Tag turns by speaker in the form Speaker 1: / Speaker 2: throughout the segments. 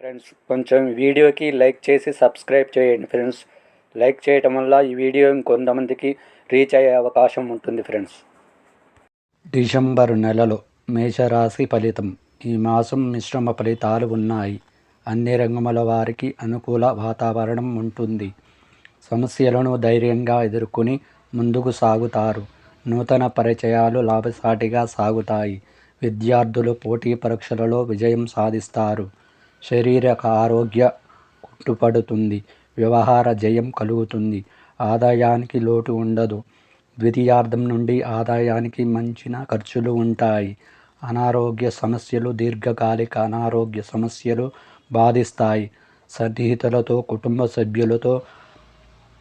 Speaker 1: Friends కొంచెం వీడియోకి like చేసి సబ్స్క్రైబ్ చేయండి ఫ్రెండ్స్. లైక్ చేయటం వల్ల ఈ వీడియో ఇంకొంతమందికి రీచ్ అయ్యే అవకాశం ఉంటుంది ఫ్రెండ్స్. డిసెంబర్ నెలలో మేషరాశి ఫలితం. ఈ మాసం మిశ్రమ ఫలితాలు ఉన్నాయి. అన్ని రంగముల వారికి అనుకూల వాతావరణం ఉంటుంది. సమస్యలను ధైర్యంగా ఎదుర్కొని ముందుకు సాగుతారు. నూతన పరిచయాలు లాభసాటిగా సాగుతాయి. విద్యార్థులు పోటీ పరీక్షలలో విజయం సాధిస్తారు. శరీరక ఆరోగ్య కుట్టుపడుతుంది వ్యవహార జయం కలుగుతుంది. ఆదాయానికి లోటు ఉండదు. ద్వితీయార్థం నుండి ఆదాయానికి మంచిన ఖర్చులు ఉంటాయి. అనారోగ్య సమస్యలు దీర్ఘకాలిక అనారోగ్య సమస్యలు బాధిస్తాయి. సన్నిహితులతో కుటుంబ సభ్యులతో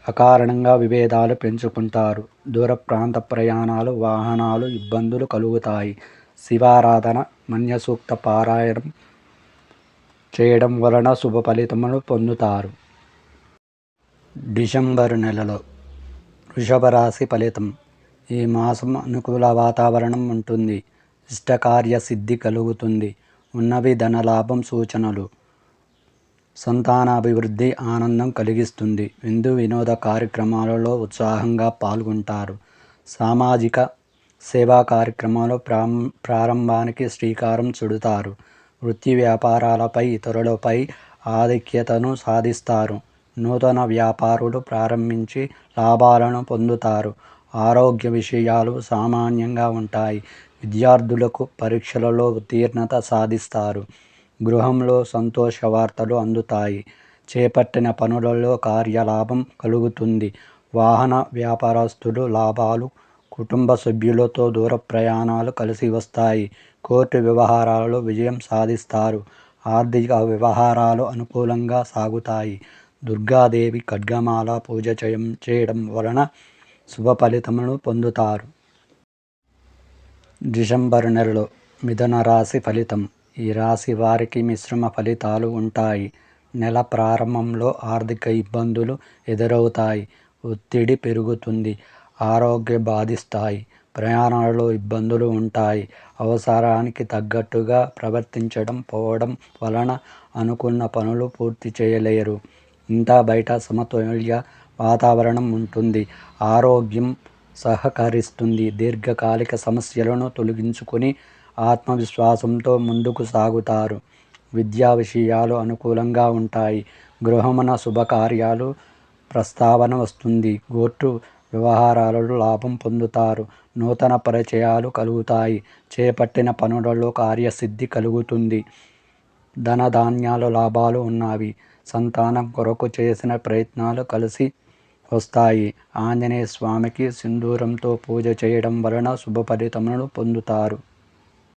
Speaker 1: అకారణంగా విభేదాలు పెంచుకుంటారు. దూర ప్రాంత ప్రయాణాలు వాహనాలు ఇబ్బందులు కలుగుతాయి. శివారాధన మన్యసూక్త పారాయణం చేయడం వలన శుభ ఫలితములు పొందుతారు. డిసెంబర్ నెలలో వృషభరాశి ఫలితం. ఈ మాసం అనుకూల వాతావరణం ఉంటుంది. ఇష్టకార్య సిద్ధి కలుగుతుంది. ఉన్నవి ధనలాభం సూచనలు. సంతానాభివృద్ధి ఆనందం కలిగిస్తుంది. విందు వినోద కార్యక్రమాలలో ఉత్సాహంగా పాల్గొంటారు. సామాజిక సేవా కార్యక్రమాలు ప్రారంభానికి శ్రీకారం చుడతారు. వృత్తి వ్యాపారాలపై ఇతరులపై ఆధిక్యతను సాధిస్తారు. నూతన వ్యాపారులు ప్రారంభించి లాభాలను పొందుతారు. ఆరోగ్య విషయాలు సామాన్యంగా ఉంటాయి. విద్యార్థులకు పరీక్షలలో ఉత్తీర్ణత సాధిస్తారు. గృహంలో సంతోష వార్తలు అందుతాయి. చేపట్టిన పనులలో కార్యలాభం కలుగుతుంది. వాహన వ్యాపారస్తులు లాభాలు కుటుంబ సభ్యులతో దూర ప్రయాణాలు కలిసి వస్తాయి. కోర్టు వ్యవహారాలలో విజయం సాధిస్తారు. ఆర్థిక వ్యవహారాలు అనుకూలంగా సాగుతాయి. దుర్గాదేవి ఖడ్గమాల పూజ చేయం చేయడం వలన శుభ ఫలితములను పొందుతారు. డిసెంబర్ నెలలో మిథున రాశి ఫలితం. ఈ రాశి వారికి మిశ్రమ ఫలితాలు ఉంటాయి. నెల ప్రారంభంలో ఆర్థిక ఇబ్బందులు ఎదురవుతాయి. ఒత్తిడి పెరుగుతుంది. ఆరోగ్యం బాధిస్తాయి ప్రయాణాలలో ఇబ్బందులు ఉంటాయి. అవసరానికి తగ్గట్టుగా ప్రవర్తించడం పోవడం వలన అనుకున్న పనులు పూర్తి చేయలేరు. ఇంతా బయట సమతుల్య వాతావరణం ఉంటుంది. ఆరోగ్యం సహకరిస్తుంది. దీర్ఘకాలిక సమస్యలను తొలగించుకొని ఆత్మవిశ్వాసంతో ముందుకు సాగుతారు. విద్యా విషయాలు అనుకూలంగా ఉంటాయి. గృహమున శుభకార్యాలు ప్రస్తావన వస్తుంది. గోర్టు వ్యవహారాలలో లాభం పొందుతారు. నూతన పరిచయాలు కలుగుతాయి. చేపట్టిన పనులలో కార్యసిద్ధి కలుగుతుంది. ధనధాన్యాలు లాభాలు ఉన్నవి. సంతానం కొరకు చేసిన ప్రయత్నాలు కలిసి వస్తాయి. ఆంజనేయ స్వామికి సింధూరంతో పూజ చేయడం వలన శుభ ఫలితములను పొందుతారు.